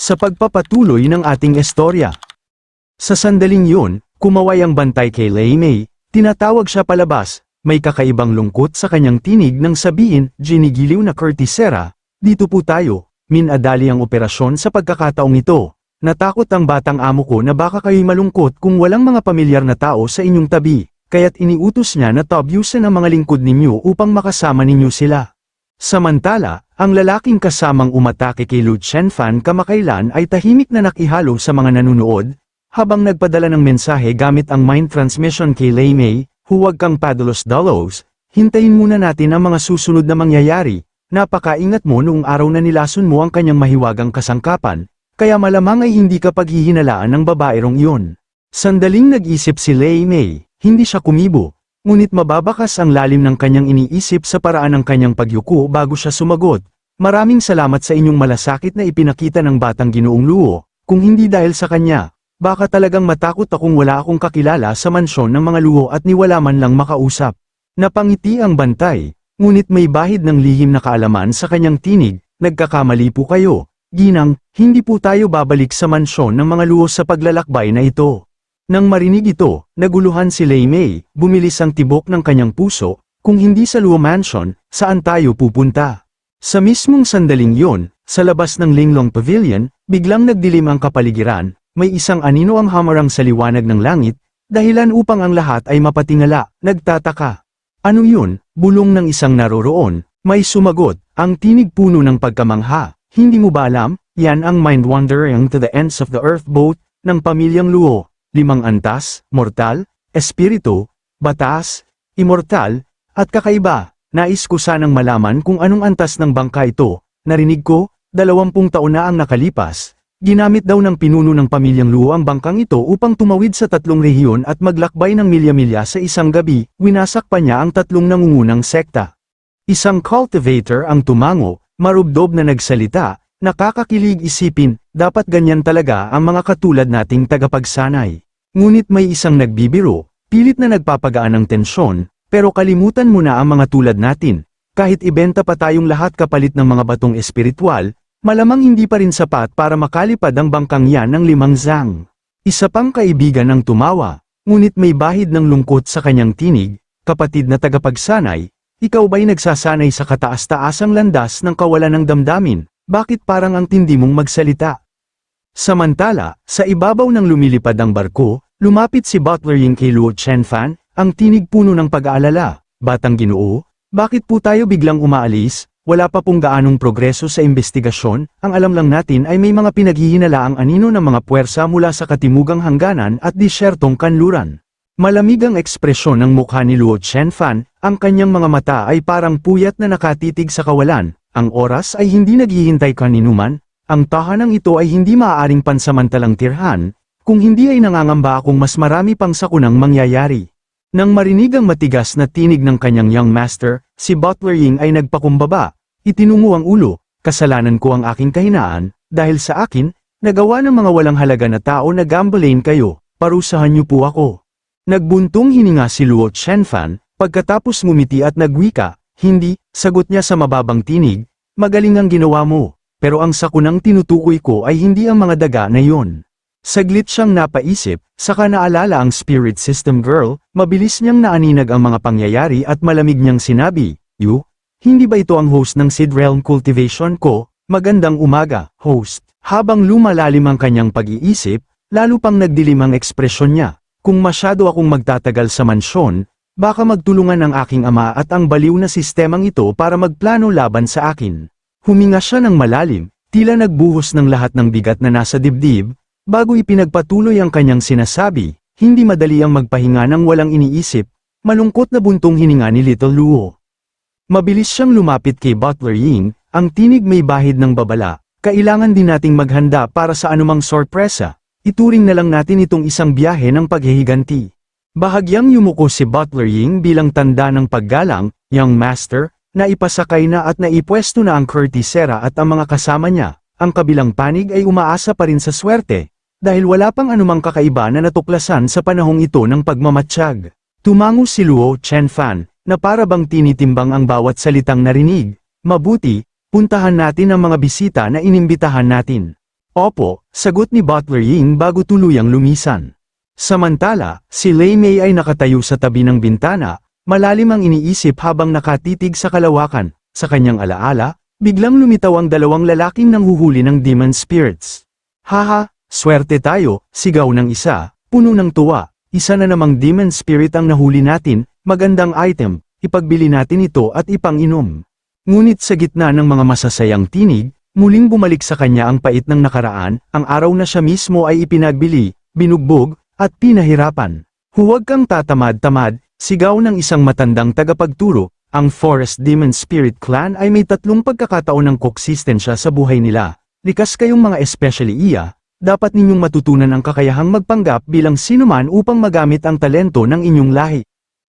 sa pagpapatuloy ng ating istorya. Sa sandaling yun, kumaway ang bantay kay Lei Mei, tinatawag siya palabas, may kakaibang lungkot sa kanyang tinig nang sabihin, ginigiliw na Curtisera, dito po tayo, minadali ang operasyon sa pagkakataong ito. Natakot ang batang amo ko na baka kayo'y malungkot kung walang mga pamilyar na tao sa inyong tabi, kaya't iniutos niya na tabyusin ang mga lingkod ninyo upang makasama ninyo sila. Samantala, ang lalaking kasamang umatake kay Lu Chenfan kamakailan ay tahimik na nakihalo sa mga nanunood, habang nagpadala ng mensahe gamit ang mind transmission kay Lei Mei, huwag kang padalos-dalos, hintayin muna natin ang mga susunod na mangyayari, napakaingat mo noong araw na nilason mo ang kanyang mahiwagang kasangkapan, kaya malamang ay hindi ka paghihinalaan ng babaerong iyon. Sandaling nag-isip si Lei Mei, hindi siya kumibo, ngunit mababakas ang lalim ng kanyang iniisip sa paraan ng kanyang pagyuko bago siya sumagot. Maraming salamat sa inyong malasakit na ipinakita ng batang ginoong luo, kung hindi dahil sa kanya, baka talagang matakot akong wala akong kakilala sa mansyon ng mga luho at niwala man lang makausap. Napangiti ang bantay, ngunit may bahid ng lihim na kaalaman sa kanyang tinig, nagkakamali po kayo. Ginang, hindi po tayo babalik sa mansyon ng mga luho sa paglalakbay na ito. Nang marinig ito, naguluhan si Lei Mei, bumilis ang tibok ng kanyang puso, kung hindi sa Luo Mansion, saan tayo pupunta? Sa mismong sandaling yon, sa labas ng Linglong Pavilion, biglang nagdilim ang kapaligiran, may isang anino ang hamarang sa liwanag ng langit, dahilan upang ang lahat ay mapatingala, nagtataka. Ano yun, bulong ng isang naroroon, may sumagot, ang tinig puno ng pagkamangha, hindi mo ba alam, yan ang mind wandering to the ends of the earth boat, ng pamilyang luo, limang antas, mortal, espiritu, batas, immortal, at kakaiba, nais ko sanang malaman kung anong antas ng bangka ito, narinig ko, dalawampung taon na ang nakalipas, ginamit daw ng pinuno ng pamilyang luo ang bangkang ito upang tumawid sa tatlong rehiyon at maglakbay ng milya-milya sa isang gabi, winasak pa niya ang tatlong nangungunang sekta. Isang cultivator ang tumango, marubdob na nagsalita, nakakakilig isipin, dapat ganyan talaga ang mga katulad nating tagapagsanay. Ngunit may isang nagbibiro, pilit na nagpapagaan ng tensyon, pero kalimutan mo na ang mga tulad natin. Kahit ibenta pa tayong lahat kapalit ng mga batong espiritual, malamang hindi pa rin sapat para makalipad ang bangkang yan ng limang zang. Isa pang kaibigan ang tumawa, ngunit may bahid ng lungkot sa kanyang tinig, kapatid na tagapagsanay, ikaw ba'y nagsasanay sa kataas-taasang landas ng kawalan ng damdamin, bakit parang ang tindi mong magsalita? Samantala, sa ibabaw ng lumilipad ang barko, lumapit si Butler Ying kay Luo Chenfan, ang tinig puno ng pag-aalala, batang ginoo, bakit po tayo biglang umaalis, wala pa pong gaanong progreso sa investigasyon, ang alam lang natin ay may mga pinaghihinalaang anino ng mga puwersa mula sa katimugang hangganan at disyertong kanluran. Malamig ang ekspresyon ng mukha ni Luo Chenfan, ang kanyang mga mata ay parang puyat na nakatitig sa kawalan, ang oras ay hindi naghihintay kaninuman, ang tahanang ito ay hindi maaaring pansamantalang tirhan, kung hindi ay nangangamba akong mas marami pang sakunang mangyayari. Nang marinig ang matigas na tinig ng kanyang young master, si Butler Ying ay nagpakumbaba, itinungo ang ulo, kasalanan ko ang aking kahinaan, dahil sa akin, nagawa ng mga walang halaga na tao na gambling kayo, parusahan niyo po ako. Nagbuntong hininga si Luo Chenfan, pagkatapos ngumiti at nagwika, hindi, sagot niya sa mababang tinig, magaling ang ginawa mo, pero ang sakunang tinutukoy ko ay hindi ang mga daga na yon. Saglit siyang napaisip, saka naalala ang spirit system girl, mabilis niyang naaninag ang mga pangyayari at malamig niyang sinabi, Yu, hindi ba ito ang host ng Seed Realm Cultivation ko? Magandang umaga, host. Habang lumalalim ang kanyang pag-iisip, lalo pang nagdilim ang ekspresyon niya. Kung masyado akong magtatagal sa mansyon, baka magtulungan ang aking ama at ang baliw na sistemang ito para magplano laban sa akin. Huminga siya ng malalim, tila nagbuhos ng lahat ng bigat na nasa dibdib, bago ipinagpatuloy ang kanyang sinasabi, hindi madali ang magpahinga ng walang iniisip, malungkot na buntong hininga ni Little Luo. Mabilis siyang lumapit kay Butler Ying, ang tinig may bahid ng babala, kailangan din nating maghanda para sa anumang sorpresa, ituring na lang natin itong isang biyahe ng paghihiganti. Bahagyang yumuko si Butler Ying bilang tanda ng paggalang, young master, na ipasakay na at naipwesto na ang Curtisera at ang mga kasama niya, ang kabilang panig ay umaasa pa rin sa swerte, dahil wala pang anumang kakaiba na natuklasan sa panahong ito ng pagmamatsyag. Tumango si Luo Chenfan, na para bang tinitimbang ang bawat salitang narinig, mabuti, puntahan natin ang mga bisita na inimbitahan natin. Opo, sagot ni Butler Ying bago tuluyang lumisan. Samantala, si Lei Mei ay nakatayo sa tabi ng bintana, malalim ang iniisip habang nakatitig sa kalawakan. Sa kanyang alaala, biglang lumitaw ang dalawang lalaking nanghuhuli ng demon spirits. Haha, swerte tayo, sigaw ng isa, puno ng tuwa. Isa na namang demon spirit ang nahuli natin, magandang item, ipagbili natin ito at ipang-inom. Ngunit sa gitna ng mga masasayang tinig, muling bumalik sa kanya ang pait ng nakaraan, ang araw na siya mismo ay ipinagbili, binugbog, at pinahirapan. Huwag kang tatamad-tamad, sigaw ng isang matandang tagapagturo, ang Forest Demon Spirit Clan ay may tatlong pagkakataon ng konsistensya sa buhay nila. Likas kayong mga especially iya, dapat ninyong matutunan ang kakayahang magpanggap bilang sinuman upang magamit ang talento ng inyong lahi.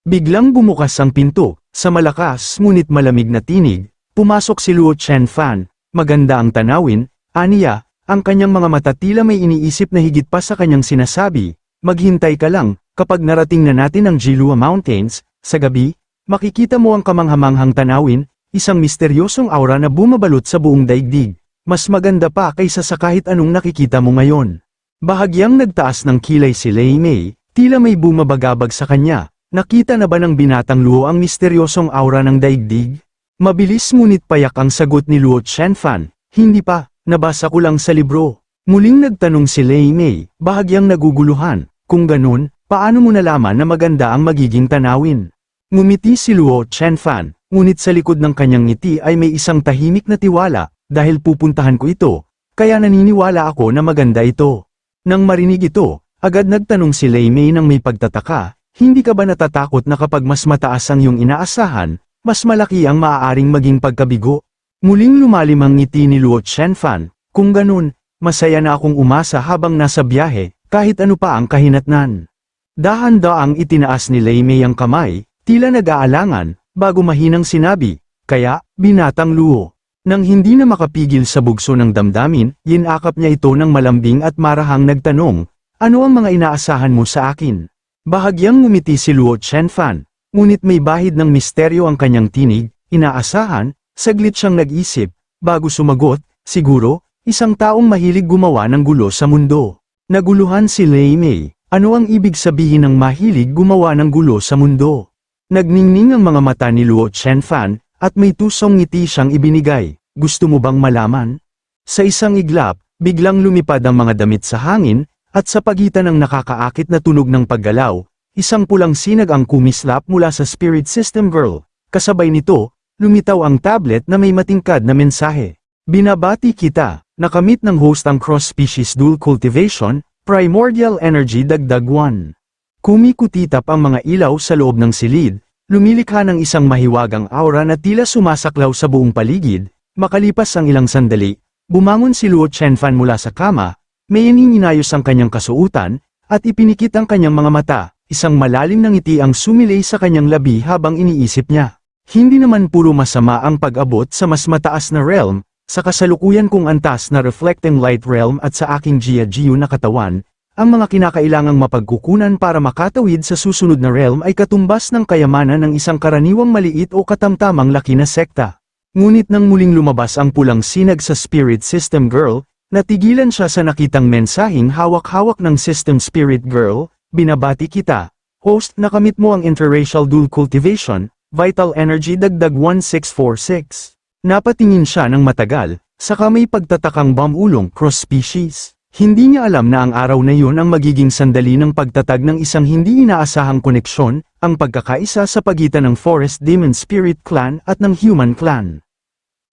Biglang bumukas ang pinto, sa malakas ngunit malamig na tinig, pumasok si Luo Chen Fan, maganda ang tanawin, aniya, ang kanyang mga mata tila may iniisip na higit pa sa kanyang sinasabi, maghintay ka lang, kapag narating na natin ang Jilua Mountains, sa gabi, makikita mo ang kamanghamanghang tanawin, isang misteryosong aura na bumabalot sa buong daigdig, mas maganda pa kaysa sa kahit anong nakikita mo ngayon. Bahagyang nagtaas ng kilay si Lei Mei, tila may bumabagabag sa kanya, nakita na ba ng binatang Luo ang misteryosong aura ng daigdig? Mabilis ngunit payak ang sagot ni Luo Chenfan, hindi pa, nabasa ko lang sa libro. Muling nagtanong si Lei Mei, bahagyang naguguluhan, kung ganun, paano mo nalaman na maganda ang magiging tanawin? Ngumiti si Luo Chenfan, ngunit sa likod ng kanyang ngiti ay may isang tahimik na tiwala, dahil pupuntahan ko ito, kaya naniniwala ako na maganda ito. Nang marinig ito, agad nagtanong si Lei Mei ng may pagtataka, hindi ka ba natatakot na kapag mas mataas ang iyong inaasahan, mas malaki ang maaaring maging pagkabigo? Muling lumalim ang ngiti ni Luo Chenfan, kung ganun, masaya na akong umasa habang nasa biyahe, kahit ano pa ang kahinatnan. Dahan-daang itinaas ni Lei Mei ang kamay, tila nag-aalangan, bago mahinang sinabi, kaya, binatang luo. Nang hindi na makapigil sa bugso ng damdamin, yinakap niya ito ng malambing at marahang nagtanong, ano ang mga inaasahan mo sa akin? Bahagyang ngumiti si Luo Chenfan, ngunit may bahid ng misteryo ang kanyang tinig, inaasahan, saglit siyang nag-isip, bago sumagot, siguro, isang taong mahilig gumawa ng gulo sa mundo. Naguluhan si Lei Mei, ano ang ibig sabihin ng mahilig gumawa ng gulo sa mundo? Nagningning ang mga mata ni Luo Chenfan, at may tusong ngiti siyang ibinigay, gusto mo bang malaman? Sa isang iglap, biglang lumipad ang mga damit sa hangin, at sa pagitan ng nakakaakit na tunog ng paggalaw, isang pulang sinag ang kumislap mula sa Spirit System Girl. Kasabay nito, lumitaw ang tablet na may matingkad na mensahe. Binabati kita, nakamit ng host ang cross-species dual cultivation, primordial energy dagdag 1. Kumikutitap ang mga ilaw sa loob ng silid, lumilikha ng isang mahiwagang aura na tila sumasaklaw sa buong paligid, makalipas ang ilang sandali, bumangon si Luo Chenfan mula sa kama, may inayos ang kanyang kasuutan, at ipinikit ang kanyang mga mata, isang malalim na ngiti ang sumilay sa kanyang labi habang iniisip niya. Hindi naman puro masama ang pag-abot sa mas mataas na realm, sa kasalukuyan kong antas na reflecting light realm at sa aking Jia Jiu na katawan, ang mga kinakailangang mapagkukunan para makatawid sa susunod na realm ay katumbas ng kayamanan ng isang karaniwang maliit o katamtamang laki na sekta. Ngunit nang muling lumabas ang pulang sinag sa Spirit System Girl, natigilan siya sa nakitang mensaheng hawak-hawak ng System Spirit Girl, binabati kita. Host, nakamit mo ang interracial dual cultivation, vital energy dagdag 1646. Napatingin siya ng matagal, saka may pagtatakang bamulong cross-species. Hindi niya alam na ang araw na yun ang magiging sandali ng pagtatag ng isang hindi inaasahang koneksyon, ang pagkakaisa sa pagitan ng Forest Demon Spirit Clan at ng Human Clan.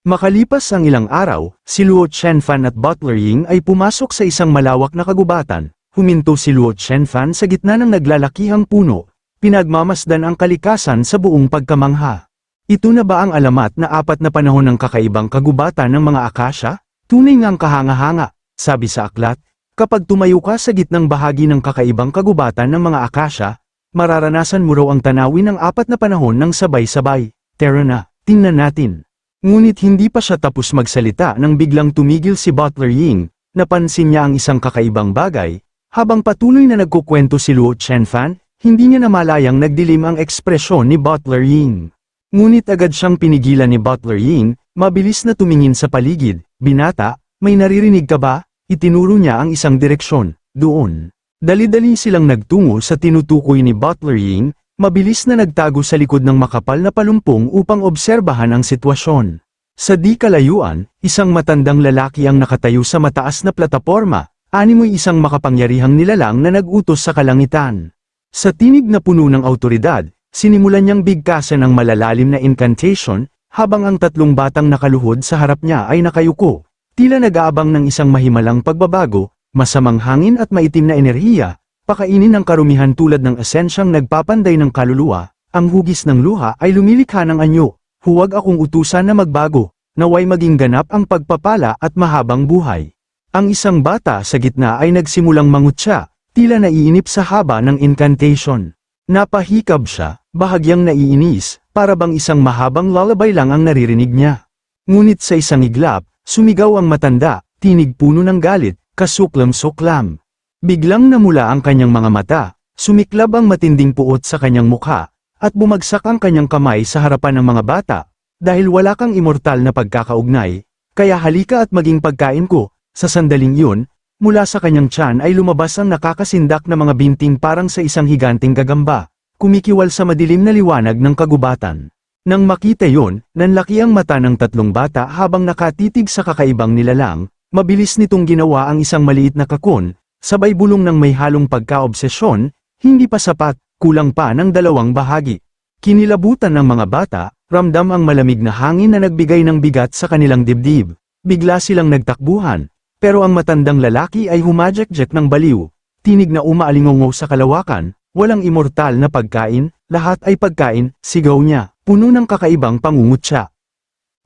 Makalipas ang ilang araw, si Luo Chenfan at Butler Ying ay pumasok sa isang malawak na kagubatan, huminto si Luo Chenfan sa gitna ng naglalakihang puno, pinagmamasdan ang kalikasan sa buong pagkamangha. Ito na ba ang alamat na apat na panahon ng kakaibang kagubatan ng mga akasya? Tunay ngang kahanga-hanga sabi sa aklat, kapag tumayo ka sa gitnang bahagi ng kakaibang kagubatan ng mga akasya, mararanasan mo raw ang tanawin ng apat na panahon ng sabay-sabay. Tara na, tingnan natin. Ngunit hindi pa siya tapos magsalita nang biglang tumigil si Butler Ying, napansin niya ang isang kakaibang bagay, habang patuloy na nagkukwento si Luo Chenfan, hindi niya namalayang nagdilim ang ekspresyon ni Butler Ying. Ngunit agad siyang pinigilan ni Butler Ying, mabilis na tumingin sa paligid, binata, may naririnig ka ba? itinuro niya ang isang direksyon, doon. Dali-dali silang nagtungo sa tinutukoy ni Butler Ying, mabilis na nagtago sa likod ng makapal na palumpong upang obserbahan ang sitwasyon. Sa di kalayuan, isang matandang lalaki ang nakatayo sa mataas na plataporma, animoy isang makapangyarihang nilalang na nag-utos sa kalangitan. Sa tinig na puno ng autoridad, sinimulan niyang bigkasan ang malalalim na incantation, habang ang tatlong batang nakaluhod sa harap niya ay nakayuko, tila nag-aabang ng isang mahimalang pagbabago, masamang hangin at maitim na enerhiya, pakainin ng karumihan tulad ng esensyang nagpapanday ng kaluluwa, ang hugis ng luha ay lumilikha ng anyo, huwag akong utusan na magbago, naway maging ganap ang pagpapala at mahabang buhay. Ang isang bata sa gitna ay nagsimulang mangutya, tila naiinip sa haba ng incantation. Napahikab siya, bahagyang naiinis, para bang isang mahabang lullaby lang ang naririnig niya. Ngunit sa isang iglap, sumigaw ang matanda, tinig puno ng galit, kasuklam-suklam. Biglang namula ang kanyang mga mata, sumiklab ang matinding puot sa kanyang mukha, at bumagsak ang kanyang kamay sa harapan ng mga bata, dahil wala kang immortal na pagkakaugnay, kaya halika at maging pagkain ko, sa sandaling yun, mula sa kanyang tiyan ay lumabas ang nakakasindak na mga binting parang sa isang higanting gagamba, kumikiwal sa madilim na liwanag ng kagubatan. Nang makita yon, nanlaki ang mata ng tatlong bata habang nakatitig sa kakaibang nilalang, mabilis nitong ginawa ang isang maliit na kakon, sabay bulong ng may halong pagkaobsesyon, hindi pa sapat, kulang pa ng dalawang bahagi. Kinilabutan ng mga bata, ramdam ang malamig na hangin na nagbigay ng bigat sa kanilang dibdib. Bigla silang nagtakbuhan, pero ang matandang lalaki ay humajakjak ng baliw, tinig na umaalingongo sa kalawakan, walang immortal na pagkain, lahat ay pagkain, sigaw niya, puno ng kakaibang pangungutya.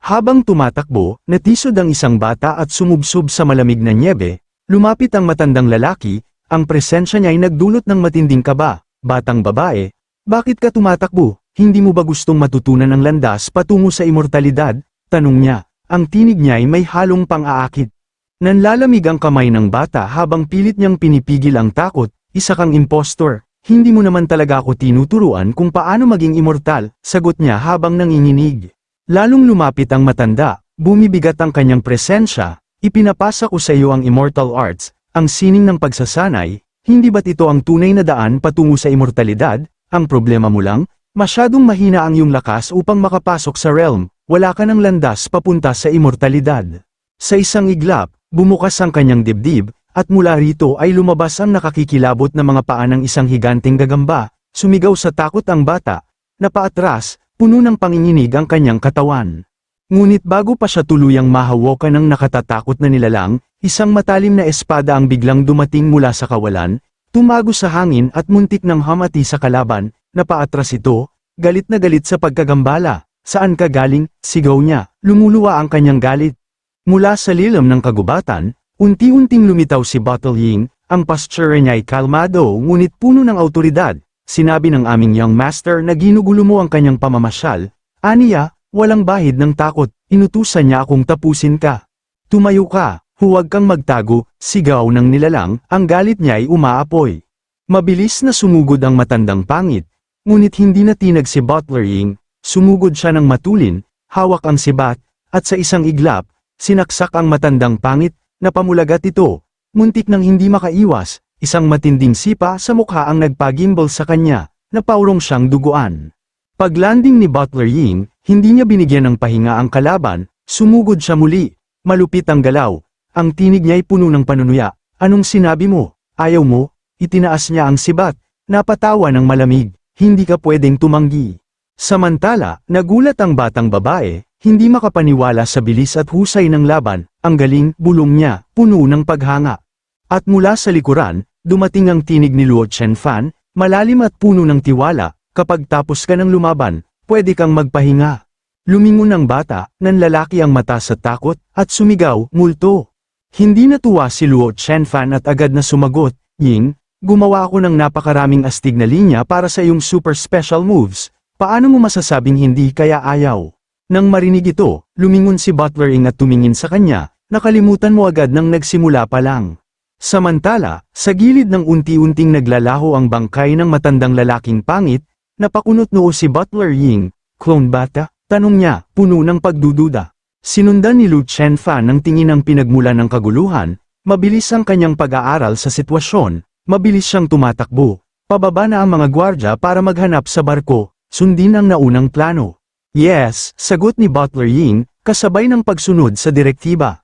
Habang tumatakbo, natisod ang isang bata at sumubsob sa malamig na nyebe, lumapit ang matandang lalaki, ang presensya niya ay nagdulot ng matinding kaba, batang babae, bakit ka tumatakbo, hindi mo ba gustong matutunan ang landas patungo sa immortalidad? Tanong niya, ang tinig niya ay may halong pang-aakit. Nanlalamig ang kamay ng bata habang pilit niyang pinipigil ang takot, isa kang impostor, hindi mo naman talaga ako tinuturuan kung paano maging immortal, sagot niya habang nanginginig. Lalong lumapit ang matanda, bumibigat ang kanyang presensya, ipinapasa ko sa iyo ang immortal arts, ang sining ng pagsasanay, hindi ba't ito ang tunay na daan patungo sa immortalidad, ang problema mo lang, masyadong mahina ang iyong lakas upang makapasok sa realm, wala ka ng landas papunta sa immortalidad. Sa isang iglap, Bumukas ang kanyang dibdib, at mula rito ay lumabas ang nakakikilabot na mga paa ng isang higanting gagamba, sumigaw sa takot ang bata, na paatras, puno ng panginginig ang kanyang katawan. Ngunit bago pa siya tuluyang mahawakan ng nakatatakot na nilalang, isang matalim na espada ang biglang dumating mula sa kawalan, tumago sa hangin at muntik ng hamati sa kalaban, na paatras ito, galit na galit sa pagkagambala, saan ka galing, sigaw niya, lumuluwa ang kanyang galit. Mula sa lilam ng kagubatan, unti-unting lumitaw si Bottle Ying, ang pasture niya ay kalmado ngunit puno ng autoridad. Sinabi ng aming young master na ginugulo mo ang kanyang pamamasyal. Aniya, walang bahid ng takot, inutusan niya akong tapusin ka. Tumayo ka, huwag kang magtago, sigaw ng nilalang, ang galit niya ay umaapoy. Mabilis na sumugod ang matandang pangit, ngunit hindi natinag si Butler Ying, sumugod siya ng matulin, hawak ang sibat, at sa isang iglap, Sinaksak ang matandang pangit, na pamulagat ito. Muntik nang hindi makaiwas, isang matinding sipa sa mukha ang nagpagimbal sa kanya, na paurong siyang duguan. Paglanding ni Butler Ying, hindi niya binigyan ng pahinga ang kalaban, sumugod siya muli, malupit ang galaw, ang tinig niya ay puno ng panunuya, anong sinabi mo, ayaw mo, itinaas niya ang sibat, napatawa ng malamig, hindi ka pwedeng tumanggi. Samantala, nagulat ang batang babae, hindi makapaniwala sa bilis at husay ng laban, ang galing, bulong niya, puno ng paghanga. At mula sa likuran, dumating ang tinig ni Luo Chen Fan, malalim at puno ng tiwala, kapag tapos ka ng lumaban, pwede kang magpahinga. Lumingon ang bata, nanlalaki ang mata sa takot, at sumigaw, multo. Hindi natuwa si Luo Chen Fan at agad na sumagot, Ying, gumawa ako ng napakaraming astig na linya para sa iyong super special moves, paano mo masasabing hindi kaya ayaw? Nang marinig ito, lumingon si Butler Ing at tumingin sa kanya, nakalimutan mo agad nang nagsimula pa lang. Samantala, sa gilid ng unti-unting naglalaho ang bangkay ng matandang lalaking pangit, napakunot noo si Butler Ying, clone bata? Tanong niya, puno ng pagdududa. Sinundan ni Lu Chen Fan ng tingin ng pinagmula ng kaguluhan, Mabilis ang kanyang pag-aaral sa sitwasyon, mabilis siyang tumatakbo. Pababa na ang mga gwardya para maghanap sa barko, sundin ang naunang plano. Yes, sagot ni Butler Ying, kasabay ng pagsunod sa direktiba.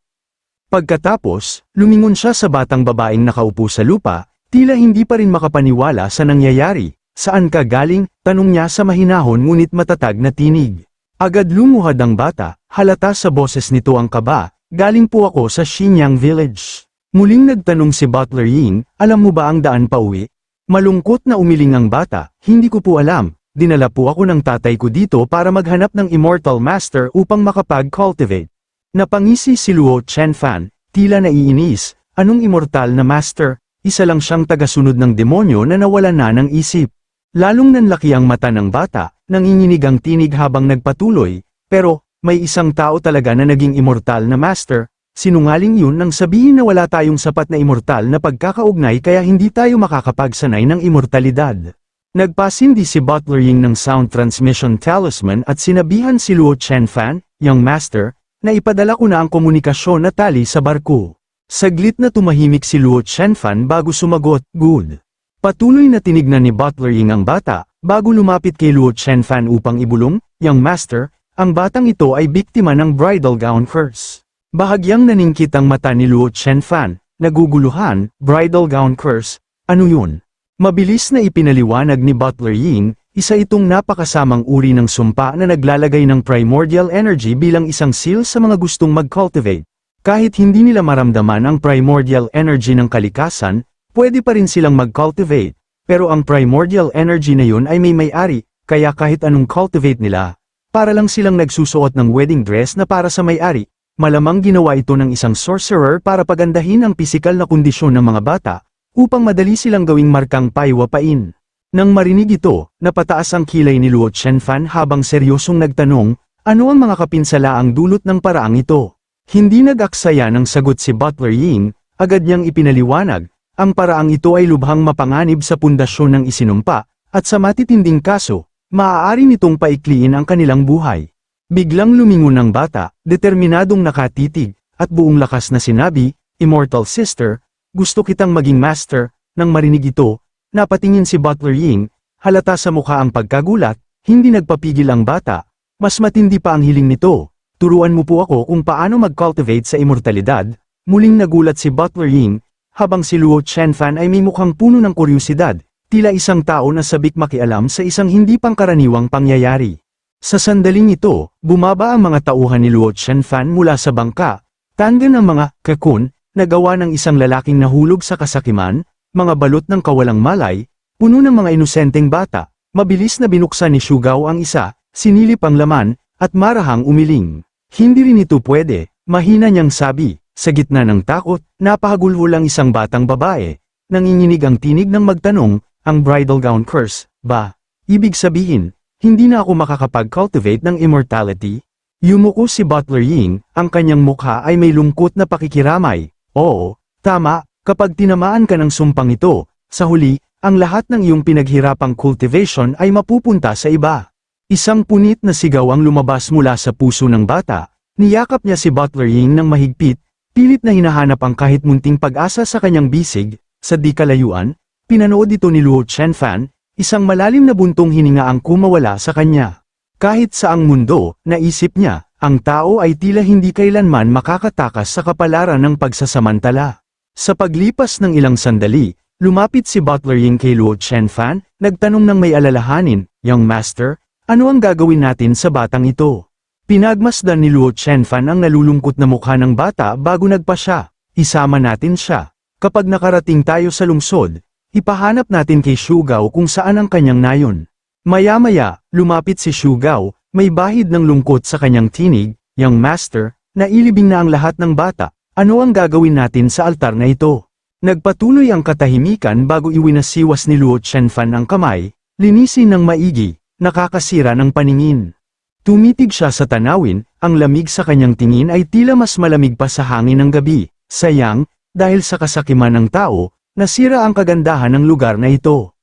Pagkatapos, lumingon siya sa batang babaeng nakaupo sa lupa, tila hindi pa rin makapaniwala sa nangyayari. Saan ka galing? Tanong niya sa mahinahon ngunit matatag na tinig. Agad lumuhad ang bata, halata sa boses nito ang kaba, galing po ako sa Xinyang Village. Muling nagtanong si Butler Ying, alam mo ba ang daan pa uwi? Malungkot na umiling ang bata, hindi ko po alam, dinala po ako ng tatay ko dito para maghanap ng Immortal Master upang makapag-cultivate. Napangisi si Luo Chenfan, tila naiinis, anong immortal na master, isa lang siyang tagasunod ng demonyo na nawala na ng isip. Lalong nanlaki ang mata ng bata, nanginginig ang tinig habang nagpatuloy, pero, may isang tao talaga na naging immortal na master, sinungaling yun nang sabihin na wala tayong sapat na immortal na pagkakaugnay kaya hindi tayo makakapagsanay ng immortalidad. Nagpasindi si Butler Ying ng Sound Transmission Talisman at sinabihan si Luo Chenfan, young master, na ipadala ko na ang komunikasyon na tali sa barko. Saglit na tumahimik si Luo Chenfan bago sumagot, good. Patuloy na tinignan ni Butler Ying ang bata, bago lumapit kay Luo Chenfan upang ibulong, young master, ang batang ito ay biktima ng bridal gown curse. Bahagyang naningkit ang mata ni Luo Chenfan, naguguluhan, bridal gown curse, ano yun? Mabilis na ipinaliwanag ni Butler Ying, isa itong napakasamang uri ng sumpa na naglalagay ng primordial energy bilang isang seal sa mga gustong mag-cultivate. Kahit hindi nila maramdaman ang primordial energy ng kalikasan, pwede pa rin silang mag-cultivate, pero ang primordial energy na yun ay may may-ari, kaya kahit anong cultivate nila, para lang silang nagsusuot ng wedding dress na para sa may-ari, malamang ginawa ito ng isang sorcerer para pagandahin ang pisikal na kondisyon ng mga bata, upang madali silang gawing markang paiwapain. Nang marinig ito, napataas ang kilay ni Luo Chenfan habang seryosong nagtanong, ano ang mga kapinsala ang dulot ng paraang ito? Hindi nag-aksaya ng sagot si Butler Ying, agad niyang ipinaliwanag, ang paraang ito ay lubhang mapanganib sa pundasyon ng isinumpa, at sa matitinding kaso, maaari nitong paikliin ang kanilang buhay. Biglang lumingon ang bata, determinadong nakatitig, at buong lakas na sinabi, Immortal Sister, gusto kitang maging master, nang marinig ito, Napatingin si Butler Ying, halata sa mukha ang pagkagulat, hindi nagpapigil ang bata, mas matindi pa ang hiling nito. Turuan mo po ako kung paano mag-cultivate sa immortalidad, muling nagulat si Butler Ying, habang si Luo Chenfan ay may mukhang puno ng kuryosidad, tila isang tao na sabik makialam sa isang hindi pangkaraniwang pangyayari. Sa sandaling ito, bumaba ang mga tauhan ni Luo Chenfan mula sa bangka, tanda ng mga kakun, na gawa ng isang lalaking nahulog sa kasakiman, mga balot ng kawalang malay, puno ng mga inosenteng bata, mabilis na binuksan ni Shugaw ang isa, sinilip ang laman, at marahang umiling. Hindi rin ito pwede, mahina niyang sabi, sa gitna ng takot, napahagulhol ang isang batang babae, nanginginig ang tinig ng magtanong, ang bridal gown curse, ba? Ibig sabihin, hindi na ako makakapag-cultivate ng immortality? Yumuko si Butler Ying, ang kanyang mukha ay may lungkot na pakikiramay. Oo, tama, Kapag tinamaan ka ng sumpang ito, sa huli, ang lahat ng iyong pinaghirapang cultivation ay mapupunta sa iba. Isang punit na sigaw ang lumabas mula sa puso ng bata, niyakap niya si Butler Ying ng mahigpit, pilit na hinahanap ang kahit munting pag-asa sa kanyang bisig, sa di kalayuan, pinanood ito ni Luo Chenfan, isang malalim na buntong hininga ang kumawala sa kanya. Kahit sa ang mundo, naisip niya, ang tao ay tila hindi kailanman makakatakas sa kapalaran ng pagsasamantala. Sa paglipas ng ilang sandali, lumapit si Butler Ying kay Luo Chenfan, nagtanong ng may alalahanin, Young Master, ano ang gagawin natin sa batang ito? Pinagmasdan ni Luo Chenfan ang nalulungkot na mukha ng bata bago nagpa siya, isama natin siya. Kapag nakarating tayo sa lungsod, ipahanap natin kay Shugao kung saan ang kanyang nayon. Maya-maya, lumapit si Shugao, may bahid ng lungkot sa kanyang tinig, Young Master, nailibing na ang lahat ng bata, ano ang gagawin natin sa altar na ito? Nagpatuloy ang katahimikan bago iwinasiwas ni Luo Chenfan ang kamay, linisin ng maigi, nakakasira ng paningin. Tumitig siya sa tanawin, ang lamig sa kanyang tingin ay tila mas malamig pa sa hangin ng gabi. Sayang, dahil sa kasakiman ng tao, nasira ang kagandahan ng lugar na ito.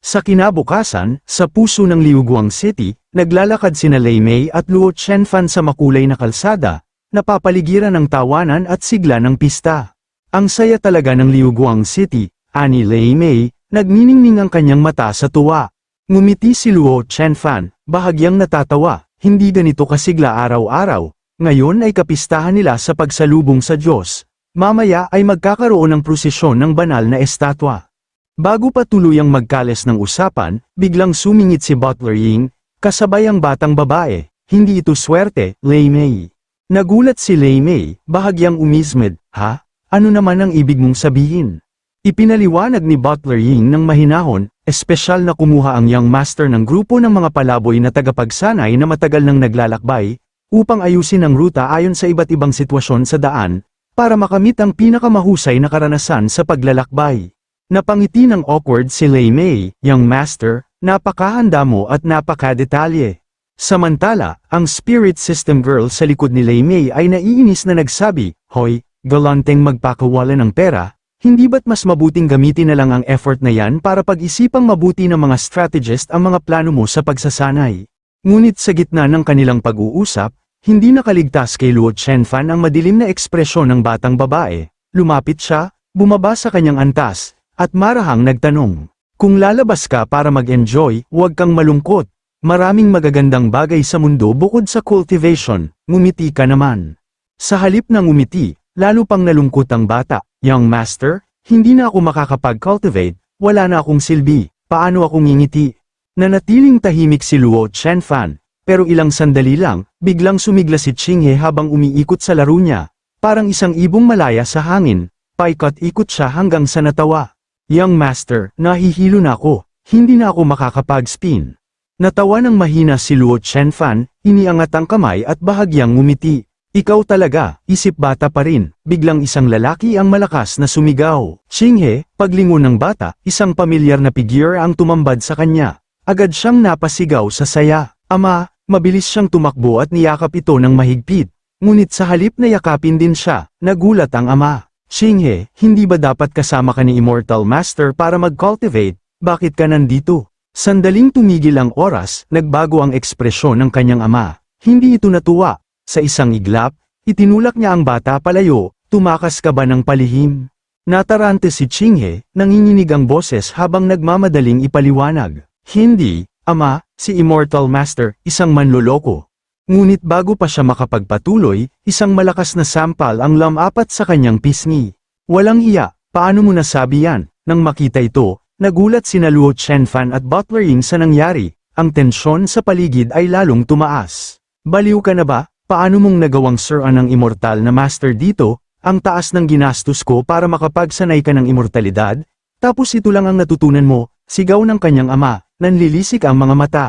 Sa kinabukasan, sa puso ng Liuguang City, naglalakad sina Lei Mei at Luo Chenfan sa makulay na kalsada, napapaligiran ng tawanan at sigla ng pista. Ang saya talaga ng Liuguang City, ani Lei Mei, nagniningning ang kanyang mata sa tuwa. Ngumiti si Luo Chenfan, bahagyang natatawa, hindi ganito kasigla araw-araw, ngayon ay kapistahan nila sa pagsalubong sa Diyos. Mamaya ay magkakaroon ng prosesyon ng banal na estatwa. Bago pa tuluyang magkales ng usapan, biglang sumingit si Butler Ying, kasabay ang batang babae, hindi ito swerte, Lei Mei. Nagulat si Lei Mei, bahagyang umismed, ha? Ano naman ang ibig mong sabihin? Ipinaliwanag ni Butler Ying ng mahinahon, espesyal na kumuha ang young master ng grupo ng mga palaboy na tagapagsanay na matagal nang naglalakbay, upang ayusin ang ruta ayon sa iba't ibang sitwasyon sa daan, para makamit ang pinakamahusay na karanasan sa paglalakbay. Napangiti ng awkward si Lei Mei, young master, napakahanda mo at napakadetalye. Samantala, ang spirit system girl sa likod ni Lei Mei ay naiinis na nagsabi, Hoy, galanteng magpakawala ng pera, hindi ba't mas mabuting gamitin na lang ang effort na yan para pag-isipang mabuti ng mga strategist ang mga plano mo sa pagsasanay. Ngunit sa gitna ng kanilang pag-uusap, hindi nakaligtas kay Luo Chenfan ang madilim na ekspresyon ng batang babae. Lumapit siya, bumaba sa kanyang antas, at marahang nagtanong. Kung lalabas ka para mag-enjoy, huwag kang malungkot. Maraming magagandang bagay sa mundo bukod sa cultivation, ngumiti ka naman. Sa halip ng ngumiti, lalo pang nalungkot ang bata, Young Master, hindi na ako makakapag-cultivate, wala na akong silbi, paano ako ngingiti? Nanatiling tahimik si Luo Chenfan, pero ilang sandali lang, biglang sumigla si Chinghe habang umiikot sa laro niya, parang isang ibong malaya sa hangin, paikot-ikot siya hanggang sa natawa. Young Master, nahihilo na ako, hindi na ako makakapag-spin. Natawa ng mahina si Luo Chenfan, iniangat ang kamay at bahagyang ngumiti. Ikaw talaga, isip bata pa rin, biglang isang lalaki ang malakas na sumigaw. Chinghe, paglingon ng bata, isang pamilyar na figure ang tumambad sa kanya. Agad siyang napasigaw sa saya. Ama, mabilis siyang tumakbo at niyakap ito ng mahigpit. Ngunit sa halip na yakapin din siya, nagulat ang ama. Chinghe, hindi ba dapat kasama ka ni Immortal Master para mag-cultivate? Bakit ka nandito? Sandaling tumigil ang oras, nagbago ang ekspresyon ng kanyang ama. Hindi ito natuwa. Sa isang iglap, itinulak niya ang bata palayo, tumakas ka ba ng palihim? Natarante si Chinghe, nanginginig ang boses habang nagmamadaling ipaliwanag. Hindi, ama, si Immortal Master, isang manloloko. Ngunit bago pa siya makapagpatuloy, isang malakas na sampal ang lamapat sa kanyang pisngi. Walang hiya, paano mo nasabi yan? Nang makita ito, nagulat sina Luo Chenfan at Butler Ying sa nangyari, ang tensyon sa paligid ay lalong tumaas. Baliw ka na ba? Paano mong nagawang suran ng immortal na master dito, ang taas ng ginastos ko para makapagsanay ka ng immortalidad? Tapos ito lang ang natutunan mo, sigaw ng kanyang ama, nanlilisik ang mga mata.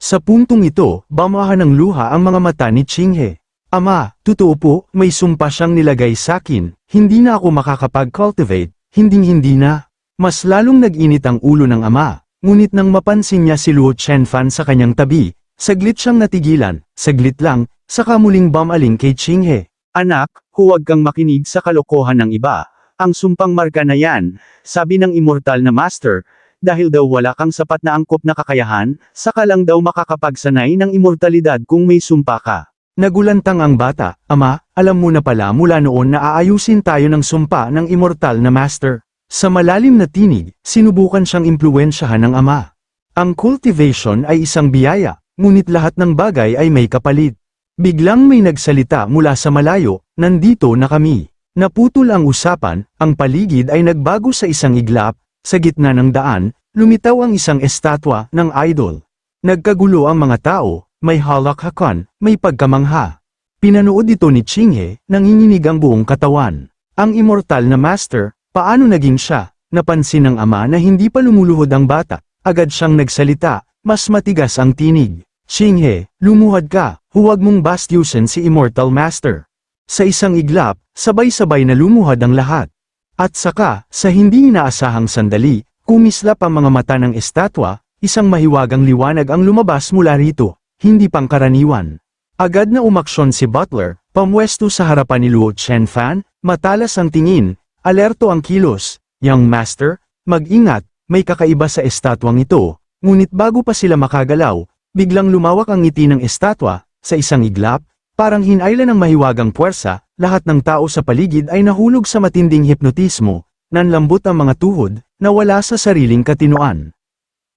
Sa puntong ito, bamahan ng luha ang mga mata ni Chinghe. Ama, totoo po, may sumpa siyang nilagay sa akin, hindi na ako makakapag-cultivate, hinding-hindi na. Mas lalong nag-init ang ulo ng ama, ngunit nang mapansin niya si Luo Chenfan sa kanyang tabi, saglit siyang natigilan, saglit lang, saka muling bamaling kay Chinghe. Anak, huwag kang makinig sa kalokohan ng iba, ang sumpang marka na yan, sabi ng immortal na master, dahil daw wala kang sapat na angkop na kakayahan, saka lang daw makakapagsanay ng immortalidad kung may sumpa ka. Nagulantang ang bata, ama, alam mo na pala mula noon na aayusin tayo ng sumpa ng immortal na master. Sa malalim na tinig, sinubukan siyang impluensyahan ng ama. Ang cultivation ay isang biyaya, ngunit lahat ng bagay ay may kapalit. Biglang may nagsalita mula sa malayo, nandito na kami. Naputol ang usapan, ang paligid ay nagbago sa isang iglap, sa gitna ng daan, lumitaw ang isang estatwa ng idol. Nagkagulo ang mga tao, may halakhakan, may pagkamangha. Pinanood ito ni Chinghe, nanginginig ang buong katawan. Ang immortal na master, paano naging siya? Napansin ng ama na hindi pa lumuluhod ang bata, agad siyang nagsalita, mas matigas ang tinig. Chinghe, lumuhad ka, huwag mong bastyusin si immortal master. Sa isang iglap, sabay-sabay na lumuhad ang lahat. At saka, sa hindi inaasahang sandali, kumislap ang mga mata ng estatwa, isang mahiwagang liwanag ang lumabas mula rito, hindi pangkaraniwan. Agad na umaksyon si Butler, pamwesto sa harapan ni Luo Chenfan, matalas ang tingin, alerto ang kilos, Young Master, mag-ingat, may kakaiba sa estatwang ito, ngunit bago pa sila makagalaw, biglang lumawak ang ngiti ng estatwa, sa isang iglap, Parang hinayla ng mahiwagang puwersa, lahat ng tao sa paligid ay nahulog sa matinding hipnotismo, nanlambot ang mga tuhod, na wala sa sariling katinoan.